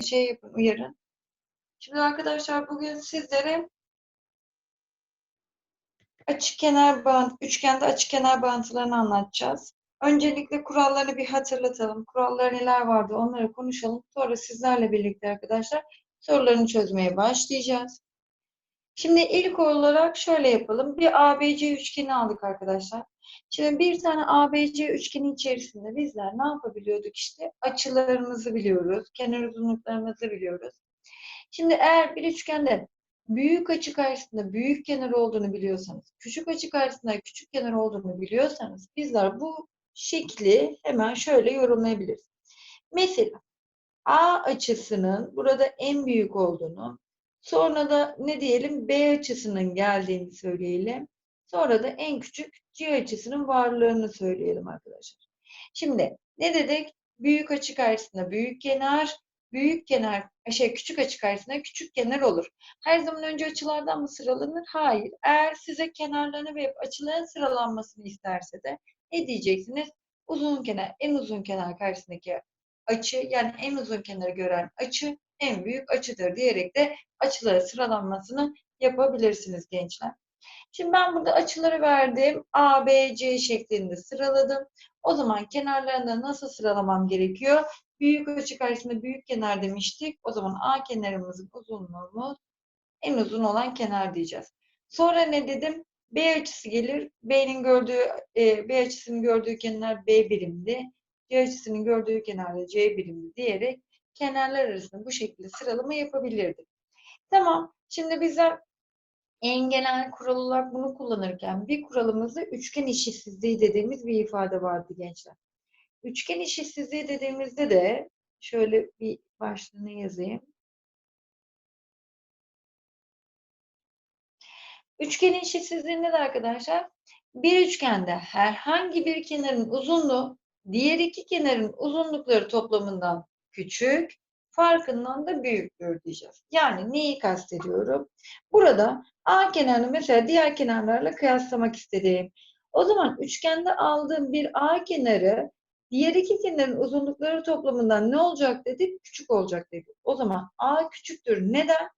şey yapın, uyarın. Şimdi arkadaşlar bugün sizlere açık kenar bant, üçgende açık kenar bağıntılarını anlatacağız. Öncelikle kuralları bir hatırlatalım. Kurallar neler vardı onları konuşalım. Sonra sizlerle birlikte arkadaşlar sorularını çözmeye başlayacağız. Şimdi ilk olarak şöyle yapalım. Bir ABC üçgeni aldık arkadaşlar. Şimdi bir tane ABC üçgeni içerisinde bizler ne yapabiliyorduk işte? Açılarımızı biliyoruz, kenar uzunluklarımızı biliyoruz. Şimdi eğer bir üçgende büyük açı karşısında büyük kenar olduğunu biliyorsanız, küçük açı karşısında küçük kenar olduğunu biliyorsanız bizler bu şekli hemen şöyle yorumlayabiliriz. Mesela A açısının burada en büyük olduğunu, sonra da ne diyelim B açısının geldiğini söyleyelim. Sonra da en küçük C açısının varlığını söyleyelim arkadaşlar. Şimdi ne dedik? Büyük açı karşısında büyük kenar, büyük kenar, şey küçük açı karşısında küçük kenar olur. Her zaman önce açılardan mı sıralanır? Hayır. Eğer size kenarlarını ve açıların sıralanmasını isterse de ne diyeceksiniz? Uzun kenar, en uzun kenar karşısındaki açı yani en uzun kenarı gören açı en büyük açıdır diyerek de açıları sıralanmasını yapabilirsiniz gençler. Şimdi ben burada açıları verdim. A, B, C şeklinde sıraladım. O zaman kenarlarında nasıl sıralamam gerekiyor? Büyük açı karşısında büyük kenar demiştik. O zaman A kenarımızın uzunluğumuz en uzun olan kenar diyeceğiz. Sonra ne dedim? B açısı gelir. B'nin gördüğü e, B açısının gördüğü kenar B birimdi. C açısının gördüğü kenar da C birimdi diyerek kenarlar arasında bu şekilde sıralama yapabilirdik. Tamam. Şimdi bizler en genel kural olarak bunu kullanırken bir kuralımızda üçgen eşitsizliği dediğimiz bir ifade vardı gençler. Üçgen eşitsizliği dediğimizde de şöyle bir başlığını yazayım. Üçgen eşitsizliği nedir arkadaşlar? Bir üçgende herhangi bir kenarın uzunluğu diğer iki kenarın uzunlukları toplamından küçük, farkından da büyüktür diyeceğiz. Yani neyi kastediyorum? Burada A kenarını mesela diğer kenarlarla kıyaslamak istediğim. O zaman üçgende aldığım bir A kenarı diğer iki kenarın uzunlukları toplamından ne olacak dedik? Küçük olacak dedik. O zaman A küçüktür. Neden?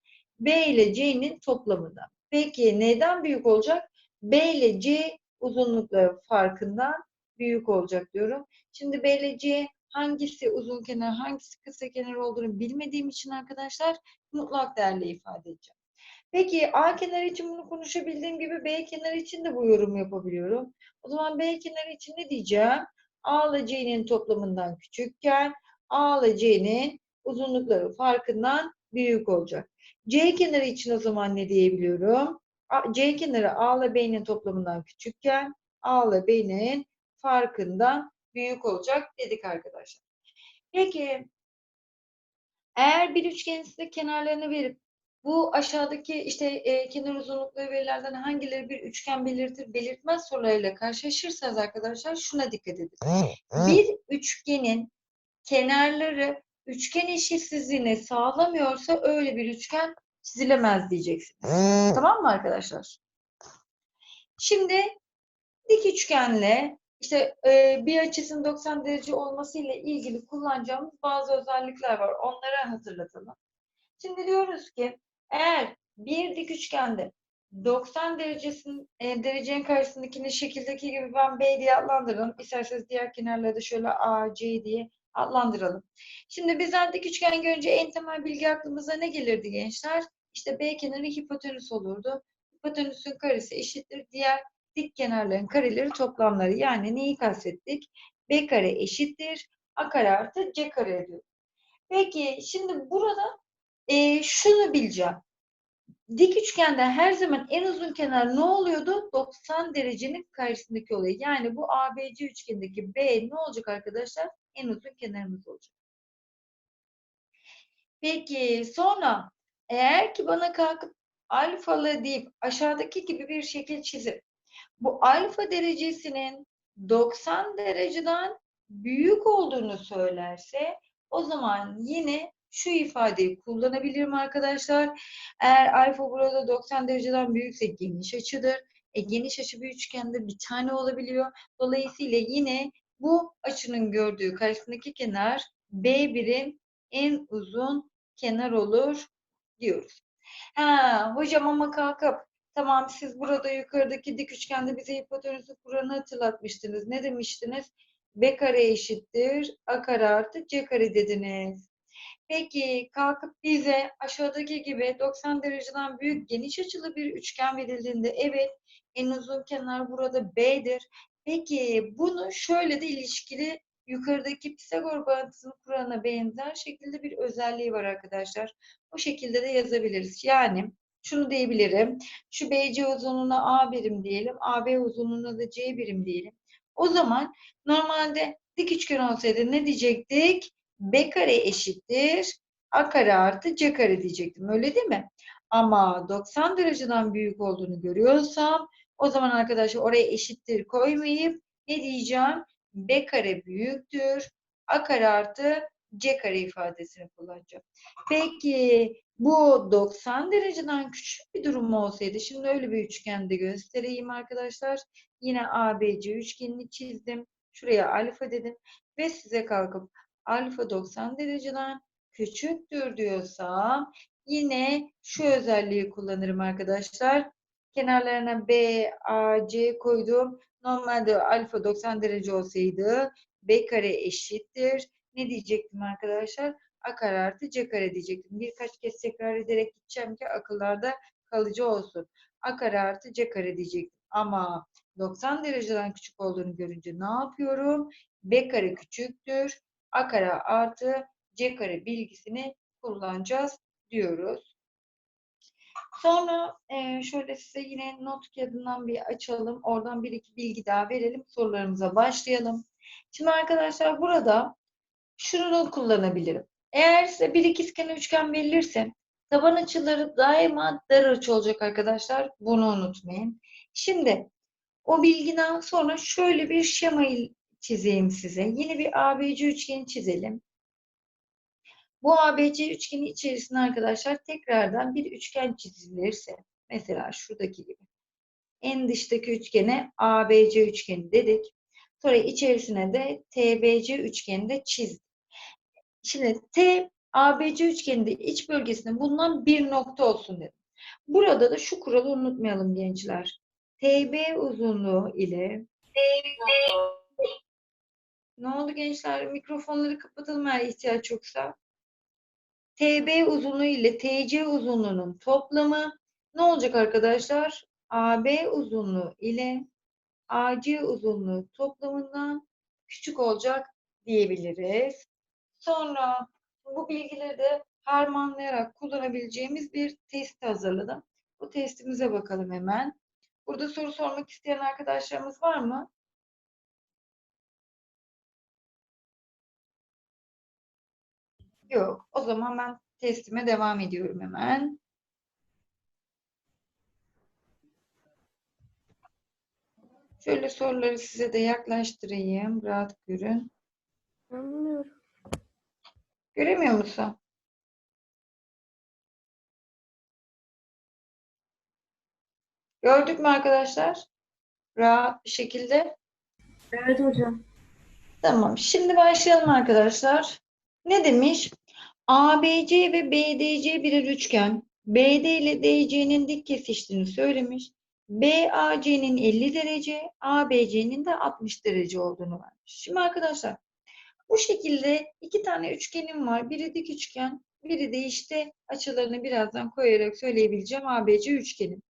B ile C'nin toplamından. Peki neden büyük olacak? B ile C uzunlukları farkından büyük olacak diyorum. Şimdi B ile C hangisi uzun kenar, hangisi kısa kenar olduğunu bilmediğim için arkadaşlar mutlak değerle ifade edeceğim. Peki A kenarı için bunu konuşabildiğim gibi B kenarı için de bu yorum yapabiliyorum. O zaman B kenarı için ne diyeceğim? A ile C'nin toplamından küçükken A ile C'nin uzunlukları farkından büyük olacak. C kenarı için o zaman ne diyebiliyorum? C kenarı A ile B'nin toplamından küçükken A ile B'nin farkından büyük olacak dedik arkadaşlar. Peki eğer bir üçgenin size kenarlarını verip bu aşağıdaki işte e, kenar uzunlukları verilerden hangileri bir üçgen belirtir, belirtmez sorularıyla karşılaşırsanız arkadaşlar şuna dikkat edin. Bir üçgenin kenarları üçgen eşitsizliğini sağlamıyorsa öyle bir üçgen çizilemez diyeceksiniz. Tamam mı arkadaşlar? Şimdi dik üçgenle işte e, bir açısının 90 derece olması ile ilgili kullanacağımız bazı özellikler var. Onları hatırlatalım. Şimdi diyoruz ki eğer bir dik üçgende 90 derecesin, e, derecenin karşısındakini şekildeki gibi ben B diye adlandıralım. İsterseniz diğer kenarları da şöyle A, C diye adlandıralım. Şimdi bizler dik üçgen görünce en temel bilgi aklımıza ne gelirdi gençler? İşte B kenarı hipotenüs olurdu. Hipotenüsün karesi eşittir diğer dik kenarların kareleri toplamları. Yani neyi kastettik? B kare eşittir. A kare artı C kare ediyor. Peki şimdi burada e, şunu bileceğim. Dik üçgende her zaman en uzun kenar ne oluyordu? 90 derecenin karşısındaki oluyor. Yani bu ABC üçgendeki B ne olacak arkadaşlar? En uzun kenarımız olacak. Peki sonra eğer ki bana kalkıp alfalı deyip aşağıdaki gibi bir şekil çizip bu alfa derecesinin 90 dereceden büyük olduğunu söylerse o zaman yine şu ifadeyi kullanabilirim arkadaşlar. Eğer alfa burada 90 dereceden büyükse geniş açıdır. E, geniş açı bir üçgende bir tane olabiliyor. Dolayısıyla yine bu açının gördüğü karşısındaki kenar B birim en uzun kenar olur diyoruz. Ha, hocam ama kalkıp tamam siz burada yukarıdaki dik üçgende bize hipotenüsü kuranı hatırlatmıştınız. Ne demiştiniz? B kare eşittir A kare artı C kare dediniz. Peki kalkıp bize aşağıdaki gibi 90 dereceden büyük geniş açılı bir üçgen verildiğinde evet en uzun kenar burada B'dir. Peki bunu şöyle de ilişkili yukarıdaki Pisagor bağıntısını kurana benzer şekilde bir özelliği var arkadaşlar. O şekilde de yazabiliriz. Yani şunu diyebilirim. Şu BC uzunluğuna A birim diyelim. AB uzunluğuna da C birim diyelim. O zaman normalde dik üçgen olsaydı ne diyecektik? B kare eşittir A kare artı C kare diyecektim. Öyle değil mi? Ama 90 dereceden büyük olduğunu görüyorsam o zaman arkadaşlar oraya eşittir koymayıp ne diyeceğim? B kare büyüktür. A kare artı C kare ifadesini kullanacağım. Peki bu 90 dereceden küçük bir durum olsaydı? Şimdi öyle bir üçgende göstereyim arkadaşlar. Yine ABC üçgenini çizdim. Şuraya alfa dedim. Ve size kalkıp alfa 90 dereceden küçüktür diyorsam yine şu özelliği kullanırım arkadaşlar. Kenarlarına B, A, C koydum. Normalde alfa 90 derece olsaydı B kare eşittir. Ne diyecektim arkadaşlar? A kare artı C kare diyecektim. Birkaç kez tekrar ederek gideceğim ki akıllarda kalıcı olsun. A kare artı C kare diyecektim. Ama 90 dereceden küçük olduğunu görünce ne yapıyorum? B kare küçüktür. A kare artı C kare bilgisini kullanacağız diyoruz. Sonra e, şöyle size yine not kağıdından bir açalım. Oradan bir iki bilgi daha verelim. Sorularımıza başlayalım. Şimdi arkadaşlar burada şunu kullanabilirim. Eğer size bir ikizkenar üçgen verilirse taban açıları daima dar açı olacak arkadaşlar. Bunu unutmayın. Şimdi o bilgiden sonra şöyle bir şemayı çizeyim size. Yine bir ABC üçgeni çizelim. Bu ABC üçgeni içerisinde arkadaşlar tekrardan bir üçgen çizilirse mesela şuradaki gibi en dıştaki üçgene ABC üçgeni dedik. Sonra içerisine de TBC üçgeni de çizdik. Şimdi T ABC üçgeninde iç bölgesinde bulunan bir nokta olsun dedim. Burada da şu kuralı unutmayalım gençler. TB uzunluğu ile ne oldu gençler? Mikrofonları kapatalım eğer ihtiyaç yoksa. TB uzunluğu ile TC uzunluğunun toplamı ne olacak arkadaşlar? AB uzunluğu ile AC uzunluğu toplamından küçük olacak diyebiliriz. Sonra bu bilgileri de harmanlayarak kullanabileceğimiz bir test hazırladım. Bu testimize bakalım hemen. Burada soru sormak isteyen arkadaşlarımız var mı? Yok. O zaman ben testime devam ediyorum hemen. Şöyle soruları size de yaklaştırayım. Rahat görün. Anlıyorum. Göremiyor musun? Gördük mü arkadaşlar? Rahat bir şekilde. Evet hocam. Tamam. Şimdi başlayalım arkadaşlar. Ne demiş? ABC ve BDC birer üçgen. BD ile DC'nin dik kesiştiğini söylemiş. BAC'nin 50 derece, ABC'nin de 60 derece olduğunu vermiş. Şimdi arkadaşlar bu şekilde iki tane üçgenim var. Biri dik üçgen, biri de işte açılarını birazdan koyarak söyleyebileceğim ABC üçgenim.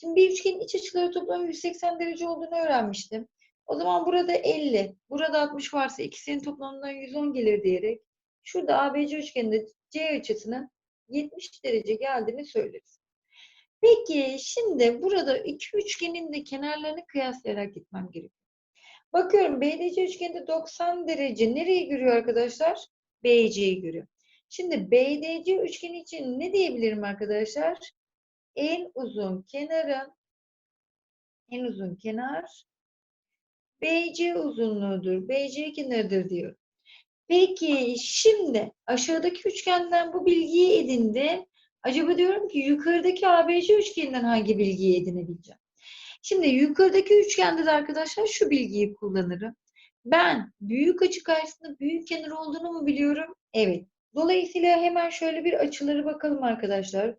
Şimdi bir üçgenin iç açıları toplamı 180 derece olduğunu öğrenmiştim. O zaman burada 50, burada 60 varsa ikisinin toplamından 110 gelir diyerek şurada ABC üçgeninde C açısının 70 derece geldiğini söyleriz. Peki şimdi burada iki üçgenin de kenarlarını kıyaslayarak gitmem gerekiyor. Bakıyorum BDC üçgeninde 90 derece nereye görüyor arkadaşlar? BC'yi görüyor. Şimdi BDC üçgeni için ne diyebilirim arkadaşlar? En uzun kenarın en uzun kenar BC uzunluğudur. BC kenarıdır diyor. Peki şimdi aşağıdaki üçgenden bu bilgiyi edindim. Acaba diyorum ki yukarıdaki ABC üçgeninden hangi bilgiyi edinebileceğim? Şimdi yukarıdaki üçgende de arkadaşlar şu bilgiyi kullanırım. Ben büyük açı karşısında büyük kenar olduğunu mu biliyorum? Evet. Dolayısıyla hemen şöyle bir açıları bakalım arkadaşlar.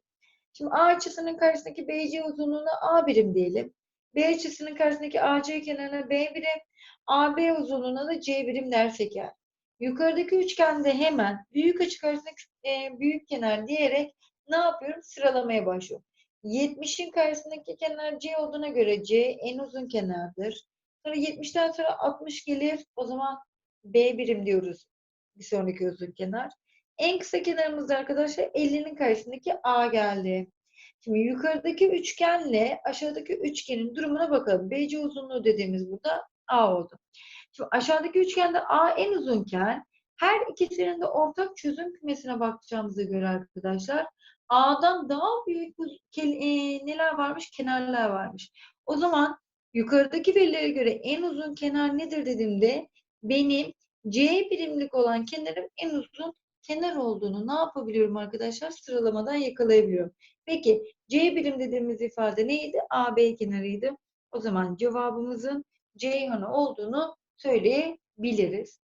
Şimdi A açısının karşısındaki BC uzunluğuna A birim diyelim. B açısının karşısındaki AC kenarına B birim, AB uzunluğuna da C birim dersek eğer. Yukarıdaki üçgende hemen büyük açı karşısındaki e, büyük kenar diyerek ne yapıyorum? Sıralamaya başlıyorum. 70'in karşısındaki kenar C olduğuna göre C en uzun kenardır. Sonra 70'ten sonra 60 gelir. O zaman B birim diyoruz. Bir sonraki uzun kenar. En kısa kenarımızda arkadaşlar 50'nin karşısındaki A geldi. Şimdi yukarıdaki üçgenle aşağıdaki üçgenin durumuna bakalım. BC uzunluğu dediğimiz burada A oldu. Şimdi aşağıdaki üçgende A en uzunken her ikisinin de ortak çözüm kümesine bakacağımıza göre arkadaşlar A'dan daha büyük e, neler varmış? Kenarlar varmış. O zaman yukarıdaki verilere göre en uzun kenar nedir dediğimde benim C birimlik olan kenarım en uzun kenar olduğunu ne yapabiliyorum arkadaşlar? Sıralamadan yakalayabiliyorum. Peki C birim dediğimiz ifade neydi? AB kenarıydı. O zaman cevabımızın Ceyhan'ı olduğunu söyleyebiliriz.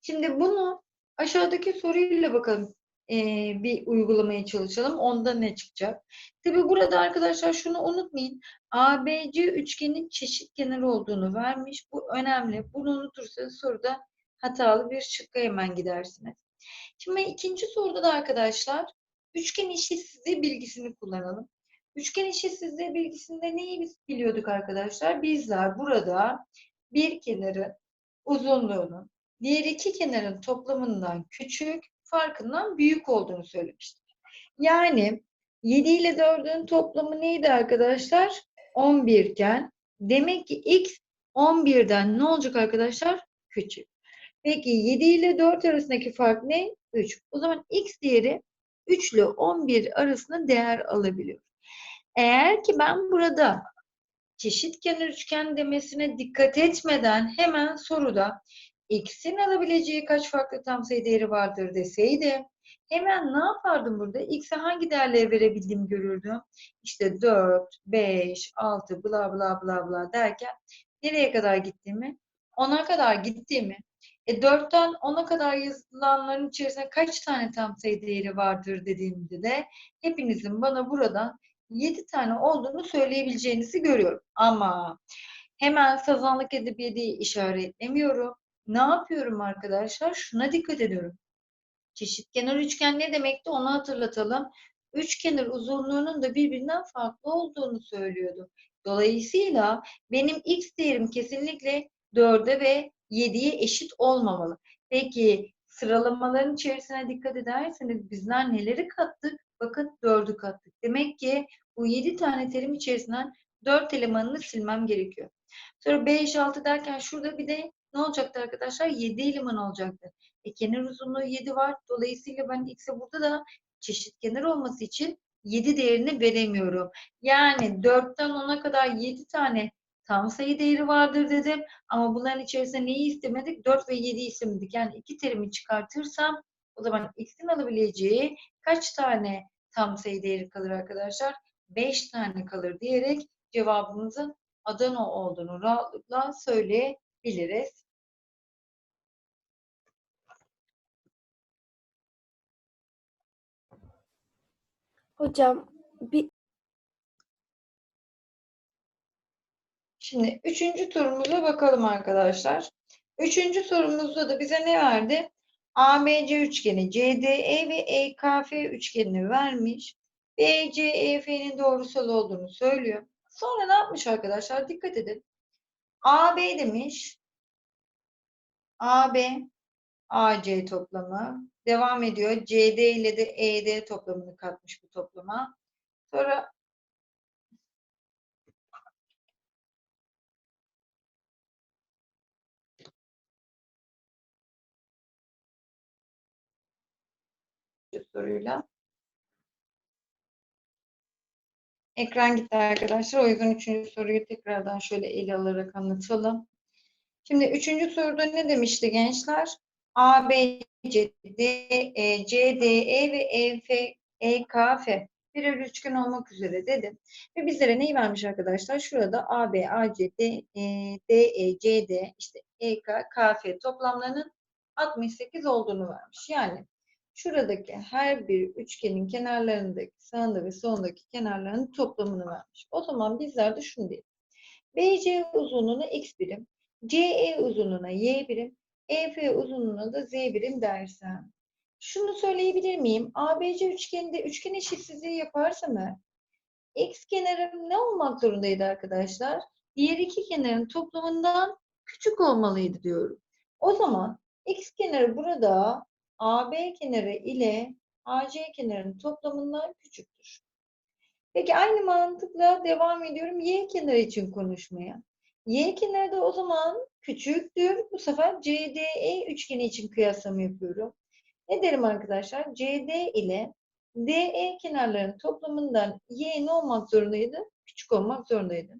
Şimdi bunu aşağıdaki soruyla bakalım eee, bir uygulamaya çalışalım. Onda ne çıkacak? Tabi burada arkadaşlar şunu unutmayın. ABC üçgenin çeşit kenarı olduğunu vermiş. Bu önemli. Bunu unutursanız soruda hatalı bir şıkka hemen gidersiniz. Şimdi ikinci soruda da arkadaşlar üçgen eşitsizliği bilgisini kullanalım. Üçgen eşitsizliği bilgisinde neyi biz biliyorduk arkadaşlar? Bizler burada bir kenarın uzunluğunun diğer iki kenarın toplamından küçük, farkından büyük olduğunu söylemiştik. Yani 7 ile 4'ün toplamı neydi arkadaşlar? 11 iken demek ki x 11'den ne olacak arkadaşlar? Küçük. Peki 7 ile 4 arasındaki fark ne? 3. O zaman x değeri 3 ile 11 arasında değer alabiliyor. Eğer ki ben burada çeşit kenar üçgen demesine dikkat etmeden hemen soruda x'in alabileceği kaç farklı tam sayı değeri vardır deseydi hemen ne yapardım burada? X'e hangi değerleri verebildiğimi görürdüm. İşte 4, 5, 6 bla bla bla bla derken nereye kadar gittiğimi, 10'a kadar gittiğimi, e 4'ten 10'a kadar yazılanların içerisinde kaç tane tam sayı değeri vardır dediğimde de hepinizin bana buradan 7 tane olduğunu söyleyebileceğinizi görüyorum. Ama hemen sazanlık edebiyatı işaretlemiyorum. Ne yapıyorum arkadaşlar? Şuna dikkat ediyorum. Çeşitkenar üçgen ne demekti onu hatırlatalım. Üçkenar uzunluğunun da birbirinden farklı olduğunu söylüyordu. Dolayısıyla benim x değerim kesinlikle 4'e ve 7'ye eşit olmamalı. Peki sıralamaların içerisine dikkat ederseniz bizler neleri kattık? Bakın 4'ü kattık. Demek ki bu 7 tane terim içerisinden 4 elemanını silmem gerekiyor. Sonra 5, 6 derken şurada bir de ne olacaktı arkadaşlar? 7 eleman olacaktı. E, kenar uzunluğu 7 var. Dolayısıyla ben x'e burada da çeşit kenar olması için 7 değerini veremiyorum. Yani 4'ten 10'a kadar 7 tane tam sayı değeri vardır dedim. Ama bunların içerisinde neyi istemedik? 4 ve 7 istemedik. Yani iki terimi çıkartırsam o zaman x'in alabileceği kaç tane tam sayı değeri kalır arkadaşlar? 5 tane kalır diyerek cevabımızın Adana olduğunu rahatlıkla söyleyebiliriz. Hocam bir Şimdi üçüncü sorumuza bakalım arkadaşlar. Üçüncü sorumuzda da bize ne verdi? ABC üçgeni, CDE ve EKF üçgenini vermiş. BCEF'nin doğrusal olduğunu söylüyor. Sonra ne yapmış arkadaşlar? Dikkat edin. AB demiş. AB, AC toplamı. Devam ediyor. CD ile de ED toplamını katmış bu toplama. Sonra soruyla. Ekran gitti arkadaşlar. O yüzden üçüncü soruyu tekrardan şöyle ele alarak anlatalım. Şimdi üçüncü soruda ne demişti gençler? A, B, C, D, E, C, D, E ve E, F, E, K, F birer üçgen olmak üzere dedim. Ve bizlere neyi vermiş arkadaşlar? Şurada A, B, A, C, D, E, D, E, C, D, işte E, K, K, F toplamlarının 68 olduğunu vermiş. Yani şuradaki her bir üçgenin kenarlarındaki sağında ve solundaki kenarlarının toplamını vermiş. O zaman bizler de şunu diyelim. BC uzunluğuna x birim, CE uzunluğuna y birim, EF uzunluğuna da z birim dersem. Şunu söyleyebilir miyim? ABC üçgeninde üçgen eşitsizliği yaparsam eğer, x kenarım ne olmak zorundaydı arkadaşlar? Diğer iki kenarın toplamından küçük olmalıydı diyorum. O zaman x kenarı burada AB kenarı ile AC kenarının toplamından küçüktür. Peki aynı mantıkla devam ediyorum y kenarı için konuşmaya. Y kenarı da o zaman küçüktür. Bu sefer CDE üçgeni için kıyaslama yapıyorum. Ne derim arkadaşlar? CD ile DE kenarlarının toplamından y ne olmak zorundaydı? Küçük olmak zorundaydı.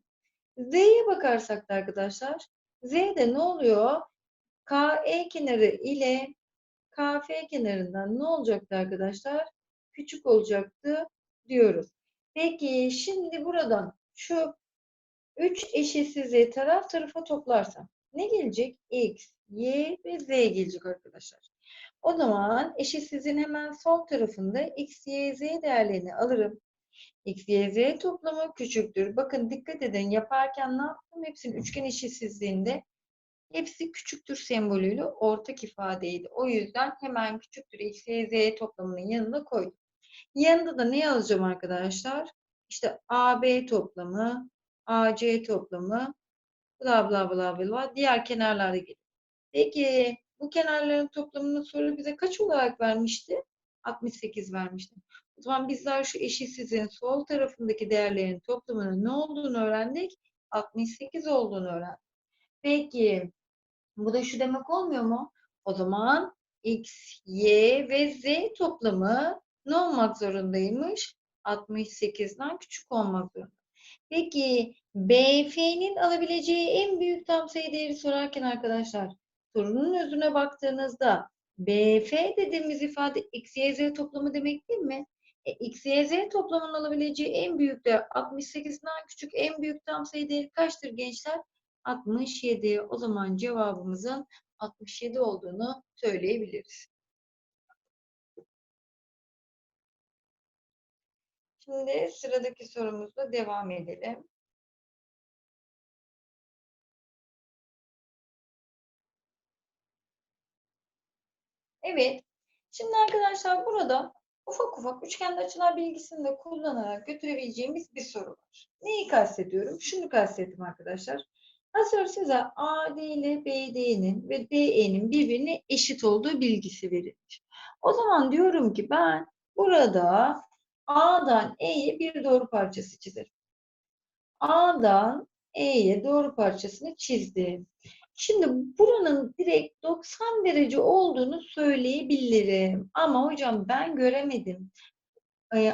Z'ye bakarsak da arkadaşlar, Z'de ne oluyor? KE kenarı ile KF kenarından ne olacaktı arkadaşlar? Küçük olacaktı diyoruz. Peki şimdi buradan şu 3 eşitsizliği taraf tarafa toplarsam ne gelecek? X, Y ve Z gelecek arkadaşlar. O zaman eşitsizliğin hemen sol tarafında X, Y, Z değerlerini alırım. X, Y, Z toplamı küçüktür. Bakın dikkat edin yaparken ne yaptım? Hepsinin üçgen eşitsizliğinde hepsi küçüktür sembolüyle ortak ifadeydi. O yüzden hemen küçüktür X, Y, Z toplamının yanına koydum. Yanında da ne yazacağım arkadaşlar? İşte AB toplamı, AC toplamı, bla bla bla bla diğer kenarlarda gelir. Peki bu kenarların toplamını soru bize kaç olarak vermişti? 68 vermişti. O zaman bizler şu eşitsizliğin sol tarafındaki değerlerin toplamının ne olduğunu öğrendik? 68 olduğunu öğrendik. Peki bu da şu demek olmuyor mu? O zaman x, y ve z toplamı ne olmak zorundaymış? 68'den küçük olmak zorunda. Peki BF'nin alabileceği en büyük tam sayı değeri sorarken arkadaşlar sorunun özüne baktığınızda BF dediğimiz ifade x, y, z toplamı demek değil mi? E, x, y, z toplamının alabileceği en büyük değer 68'den küçük en büyük tam sayı değeri kaçtır gençler? 67. O zaman cevabımızın 67 olduğunu söyleyebiliriz. Şimdi sıradaki sorumuzla devam edelim. Evet. Şimdi arkadaşlar burada ufak ufak üçgende açılar bilgisini de kullanarak götürebileceğimiz bir soru var. Neyi kastediyorum? Şunu kastettim arkadaşlar. Nasıl size AD ile BD'nin ve DE'nin birbirine eşit olduğu bilgisi verilmiş. O zaman diyorum ki ben burada A'dan E'ye bir doğru parçası çizerim. A'dan E'ye doğru parçasını çizdim. Şimdi buranın direkt 90 derece olduğunu söyleyebilirim. Ama hocam ben göremedim.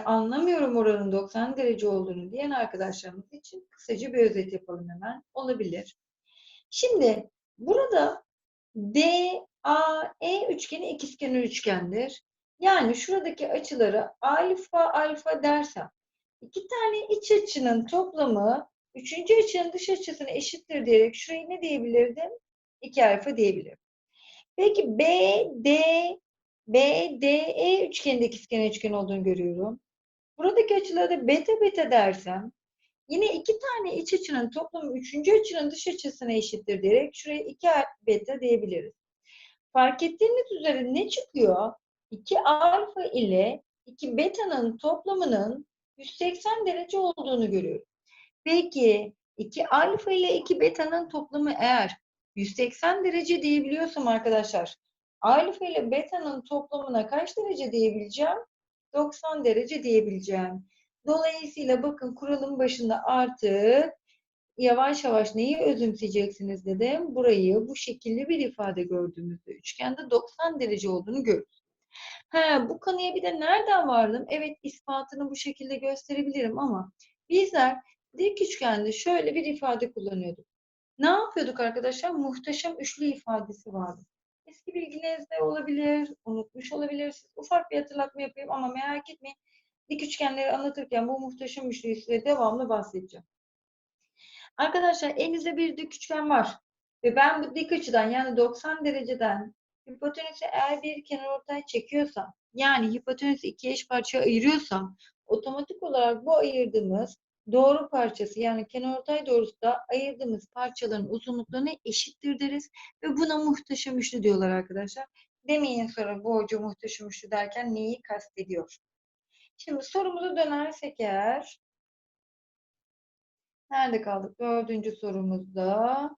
Anlamıyorum oranın 90 derece olduğunu diyen arkadaşlarımız için kısaca bir özet yapalım hemen. Olabilir. Şimdi burada DAE üçgeni ikizkenar üçgendir. Yani şuradaki açıları alfa alfa dersem iki tane iç açının toplamı üçüncü açının dış açısına eşittir diyerek şurayı ne diyebilirdim? 2 alfa diyebilirim. Peki BD BDE üçgeninde ikizkenar üçgen olduğunu görüyorum. Buradaki açıları beta beta dersem yine iki tane iç açının toplamı üçüncü açının dış açısına eşittir diyerek şuraya 2 beta diyebiliriz. Fark ettiğiniz üzere ne çıkıyor? 2 alfa ile 2 beta'nın toplamının 180 derece olduğunu görüyorum. Peki 2 alfa ile 2 beta'nın toplamı eğer 180 derece diyebiliyorsam arkadaşlar alfa ile beta'nın toplamına kaç derece diyebileceğim? 90 derece diyebileceğim. Dolayısıyla bakın kuralın başında artık yavaş yavaş neyi özümseyeceksiniz dedim. Burayı bu şekilde bir ifade gördüğümüzde üçgende 90 derece olduğunu görürüz. He, bu kanıya bir de nereden vardım? Evet ispatını bu şekilde gösterebilirim ama bizler dik üçgende şöyle bir ifade kullanıyorduk. Ne yapıyorduk arkadaşlar? Muhteşem üçlü ifadesi vardı. Eski bilginizde olabilir, unutmuş olabilirsiniz. Ufak bir hatırlatma yapayım ama merak etmeyin. Dik üçgenleri anlatırken bu muhteşem üçlüyü size devamlı bahsedeceğim. Arkadaşlar elinizde bir dik üçgen var. Ve ben bu dik açıdan yani 90 dereceden hipotenüsü eğer bir kenarortay çekiyorsam yani hipotenüsü iki eş parçaya ayırıyorsam otomatik olarak bu ayırdığımız doğru parçası yani kenarortay doğrusu da ayırdığımız parçaların uzunluklarına eşittir deriz ve buna muhteşem üçlü diyorlar arkadaşlar. Demeyin sonra bu hoca muhteşem üçlü derken neyi kastediyor? Şimdi sorumuza dönersek eğer nerede kaldık? Dördüncü sorumuzda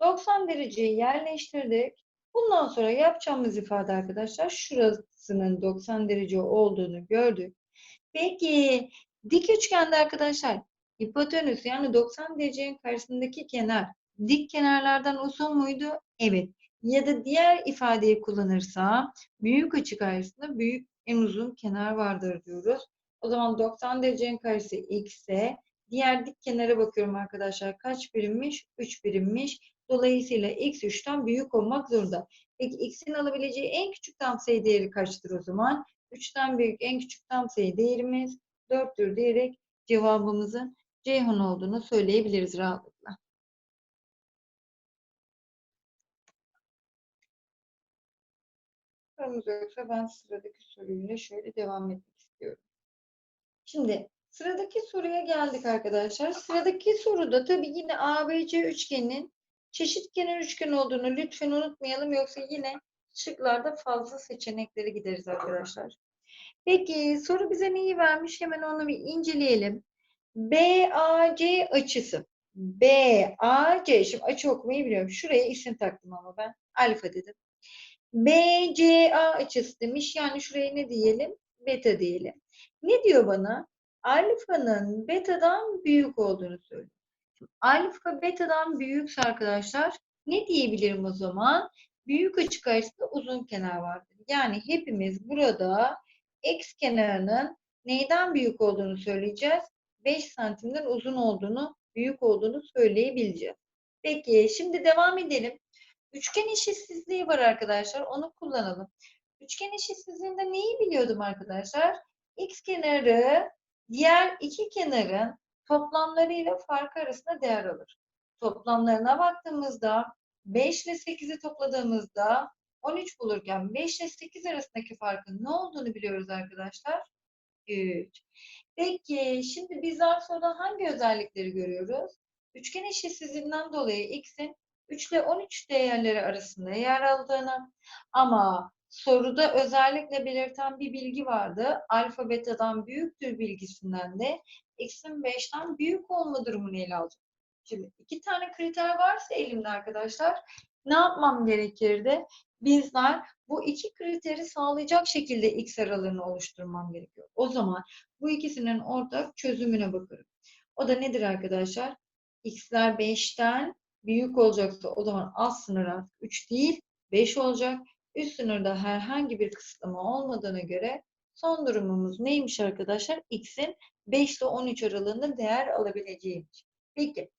90 dereceyi yerleştirdik. Bundan sonra yapacağımız ifade arkadaşlar şurasının 90 derece olduğunu gördük. Peki dik üçgende arkadaşlar hipotenüs yani 90 derecenin karşısındaki kenar dik kenarlardan uzun muydu? Evet. Ya da diğer ifadeyi kullanırsa büyük açı karşısında büyük en uzun kenar vardır diyoruz. O zaman 90 derecenin karşısı x ise diğer dik kenara bakıyorum arkadaşlar. Kaç birimmiş? 3 birimmiş. Dolayısıyla x 3'ten büyük olmak zorunda. Peki x'in alabileceği en küçük tam sayı değeri kaçtır o zaman? 3'ten büyük en küçük tam sayı değerimiz 4'tür diyerek cevabımızın Ceyhun olduğunu söyleyebiliriz rahatlıkla. Sorumuz yoksa ben sıradaki soruyla şöyle devam etmek istiyorum. Şimdi sıradaki soruya geldik arkadaşlar. Sıradaki soruda tabii yine ABC üçgeninin çeşit kenar üçgen olduğunu lütfen unutmayalım. Yoksa yine şıklarda fazla seçenekleri gideriz arkadaşlar. Peki soru bize neyi vermiş? Hemen onu bir inceleyelim. BAC açısı. BAC. Şimdi açı okumayı biliyorum. Şuraya isim taktım ama ben. Alfa dedim. BCA açısı demiş. Yani şuraya ne diyelim? Beta diyelim. Ne diyor bana? Alfa'nın beta'dan büyük olduğunu söylüyor. Alfa beta'dan büyükse arkadaşlar ne diyebilirim o zaman? Büyük açı karşısında uzun kenar vardır. Yani hepimiz burada x kenarının neyden büyük olduğunu söyleyeceğiz? 5 santimden uzun olduğunu, büyük olduğunu söyleyebileceğiz. Peki şimdi devam edelim. Üçgen eşitsizliği var arkadaşlar. Onu kullanalım. Üçgen eşitsizliğinde neyi biliyordum arkadaşlar? X kenarı diğer iki kenarın toplamlarıyla farkı arasında değer alır. Toplamlarına baktığımızda 5 ile 8'i topladığımızda 13 bulurken 5 ile 8 arasındaki farkın ne olduğunu biliyoruz arkadaşlar. 3. Peki şimdi bizler soruda hangi özellikleri görüyoruz? Üçgen eşitsizliğinden dolayı x'in 3 ile 13 değerleri arasında yer aldığını ama soruda özellikle belirten bir bilgi vardı. Alfa beta'dan büyüktür bilgisinden de x'in 5'ten büyük olma durumunu ele alacağım. Şimdi iki tane kriter varsa elimde arkadaşlar ne yapmam gerekirdi? Bizler bu iki kriteri sağlayacak şekilde x aralığını oluşturmam gerekiyor. O zaman bu ikisinin ortak çözümüne bakarım. O da nedir arkadaşlar? x'ler 5'ten büyük olacaksa o zaman alt sınır artık 3 değil 5 olacak. Üst sınırda herhangi bir kısıtlama olmadığına göre son durumumuz neymiş arkadaşlar? x'in 5 ile 13 aralığında değer alabileceğiymiş. Peki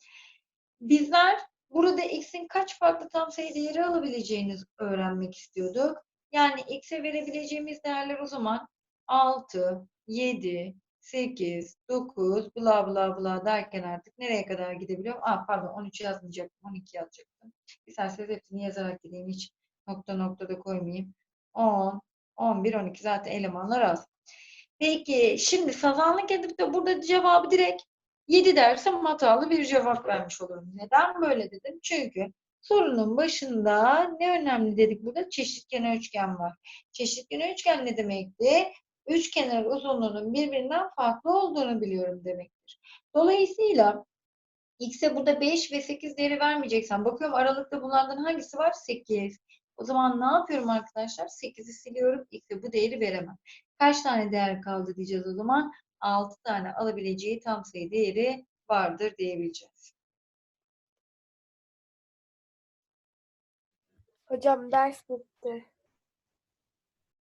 bizler burada x'in kaç farklı tam sayı değeri alabileceğini öğrenmek istiyorduk. Yani x'e verebileceğimiz değerler o zaman 6, 7, 8, 9, bla bla bla derken artık nereye kadar gidebiliyorum? Aa, pardon 13 yazmayacaktım, 12 yazacaktım. İsterseniz hepsini yazarak gideyim. Hiç nokta nokta da koymayayım. 10, 11, 12 zaten elemanlar az. Peki şimdi sazanlık edip de burada cevabı direkt 7 dersem hatalı bir cevap vermiş olurum. Neden böyle dedim? Çünkü sorunun başında ne önemli dedik burada? Çeşitkenar üçgen var. Çeşitkenar üçgen ne demekti? Üç kenar uzunluğunun birbirinden farklı olduğunu biliyorum demektir. Dolayısıyla x'e burada 5 ve 8 değeri vermeyeceksen bakıyorum aralıkta bunlardan hangisi var? 8. O zaman ne yapıyorum arkadaşlar? 8'i siliyorum. X'e bu değeri veremem. Kaç tane değer kaldı diyeceğiz o zaman? 6 tane alabileceği tam sayı değeri vardır diyebileceğiz. Hocam ders bitti.